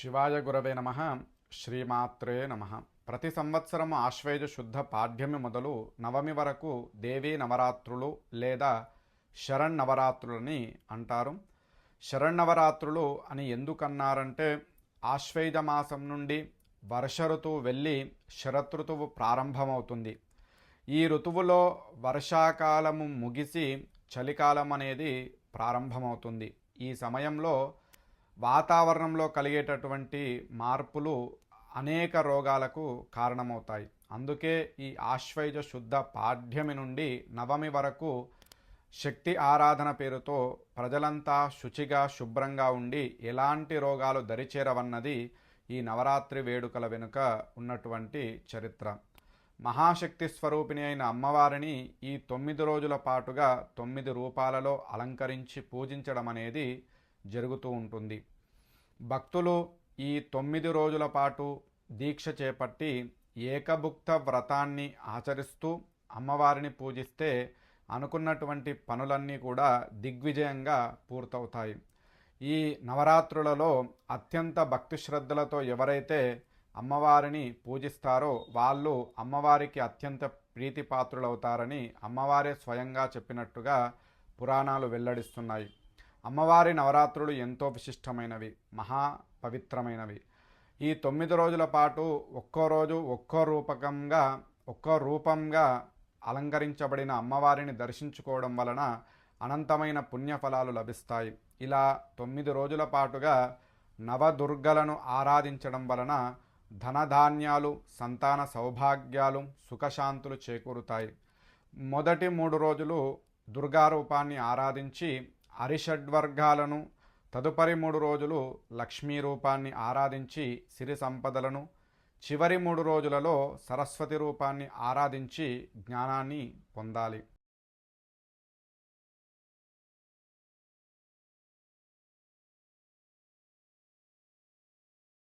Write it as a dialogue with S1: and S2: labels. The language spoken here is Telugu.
S1: శివాయ గురవే నమ శ్రీమాత్రే నమ. ప్రతి సంవత్సరం ఆశ్వేజ శుద్ధ పాఠ్యమి మొదలు నవమి వరకు దేవీ నవరాత్రులు లేదా శరణ్నవరాత్రులని అంటారు. శరణ్నవరాత్రులు అని ఎందుకన్నారంటే ఆశ్వేజ మాసం నుండి వర్ష ఋతువు వెళ్ళి శరదృతువు ప్రారంభమవుతుంది. ఈ ఋతువులో వర్షాకాలము ముగిసి చలికాలం అనేది ప్రారంభమవుతుంది. ఈ సమయంలో వాతావరణంలో కలిగేటటువంటి మార్పులు అనేక రోగాలకు కారణమవుతాయి. అందుకే ఈ ఆశ్వయుజ శుద్ధ పాఠ్యమి నుండి నవమి వరకు శక్తి ఆరాధన పేరుతో ప్రజలంతా శుచిగా శుభ్రంగా ఉండి ఎలాంటి రోగాలు దరిచేరవన్నది ఈ నవరాత్రి వేడుకల వెనుక ఉన్నటువంటి చరిత్ర. మహాశక్తి స్వరూపిణి అయిన అమ్మవారిని ఈ తొమ్మిది రోజుల పాటుగా తొమ్మిది రూపాలలో అలంకరించి పూజించడం అనేది జరుగుతూ ఉంటుంది. భక్తులు ఈ తొమ్మిది రోజుల పాటు దీక్ష చేపట్టి ఏకభుక్త వ్రతాన్ని ఆచరిస్తూ అమ్మవారిని పూజిస్తే అనుకున్నటువంటి పనులన్నీ కూడా దిగ్విజయంగా పూర్తవుతాయి. ఈ నవరాత్రులలో అత్యంత భక్తి శ్రద్ధలతో ఎవరైతే అమ్మవారిని పూజిస్తారో వాళ్ళు అమ్మవారికి అత్యంత ప్రీతిపాత్రులవుతారని అమ్మవారే స్వయంగా చెప్పినట్టుగా పురాణాలు వెల్లడిస్తున్నాయి. అమ్మవారి నవరాత్రులు ఎంతో విశిష్టమైనవి మహా పవిత్రమైనవి. ఈ తొమ్మిది రోజుల పాటు ఒక్కో రోజు ఒక్కో రూపకంగా ఒక్కో రూపంగా అలంకరించబడిన అమ్మవారిని దర్శించుకోవడం వలన అనంతమైన పుణ్యఫలాలు లభిస్తాయి. ఇలా తొమ్మిది రోజుల పాటుగా నవదుర్గలను ఆరాధించడం వలన ధనధాన్యాలు సంతాన సౌభాగ్యాలు సుఖశాంతులు చేకూరుతాయి. మొదటి మూడు రోజులు దుర్గారూపాన్ని ఆరాధించి హరిషడ్వర్గాలను తదుపరి మూడు రోజులు లక్ష్మీ రూపాన్ని ఆరాధించి సిరి సంపదలను చివరి మూడు రోజులలో సరస్వతి రూపాన్ని ఆరాధించి జ్ఞానాన్ని పొందాలి.